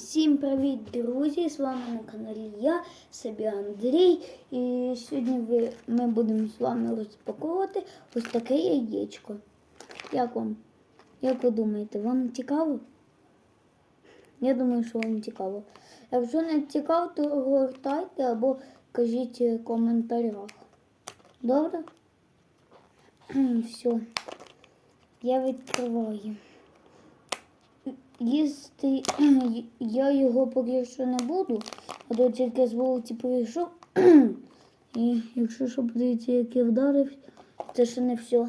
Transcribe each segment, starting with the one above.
Всім привіт, друзі! З вами на каналі я, собі Андрій. І сьогодні ви, ми будемо з вами розпаковувати ось таке яєчко. Як вам? Як ви думаєте, вам цікаво? Я думаю, що вам цікаво. Якщо не цікаво, то гортайте або кажіть в коментарях. Добре? Все. Я відкриваю. Їсти я його поки що не буду, а то тільки з вулиці прийшов. І якщо що подивіться, як я вдарив, це ще не все.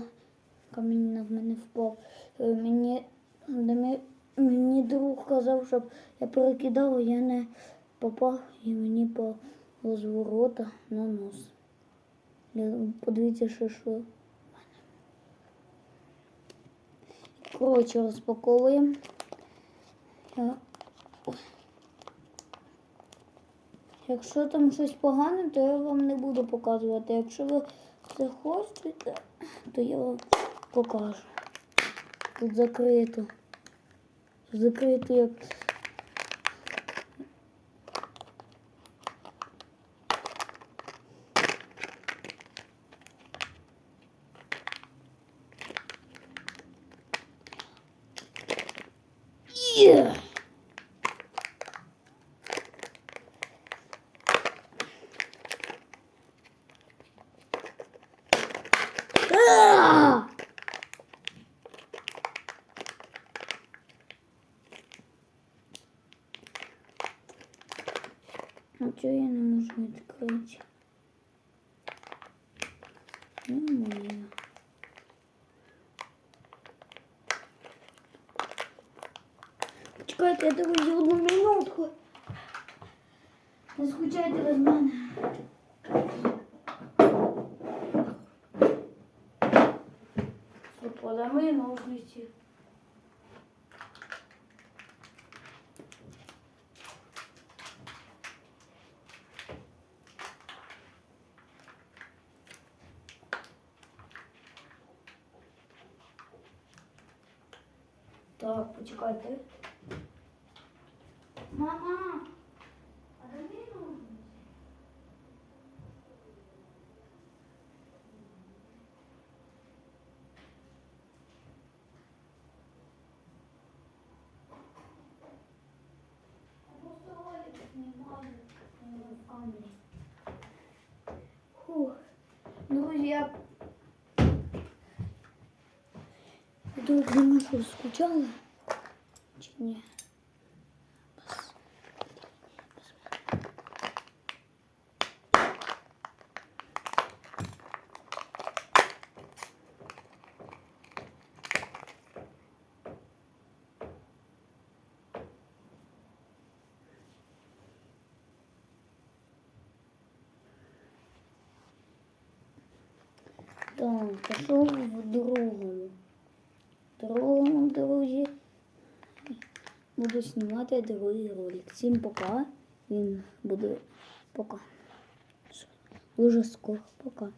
Камінь на мене впав. Е, Мені, мені, друг казав, щоб я перекидав, я не попав і мені по розворота на нос. Подивіться, що що. Коротше, розпаковуємо. Якщо там щось погане, то я вам не буду показувати. Якщо ви це хочете, то я вам покажу. Тут закрито. Закрито як. Yeah. А! А я не можу відкрити? Не Чекайте, друзі, одну минутку. Не скучайте без мене. Подамо ножниці. Так, почекайте. Фух. Друзі, я що скучала. Чи ні? Так, пішов в другому. В другому, друзі. Буду знімати другий ролик. Всім пока. Він буде пока. Дуже скоро. Пока.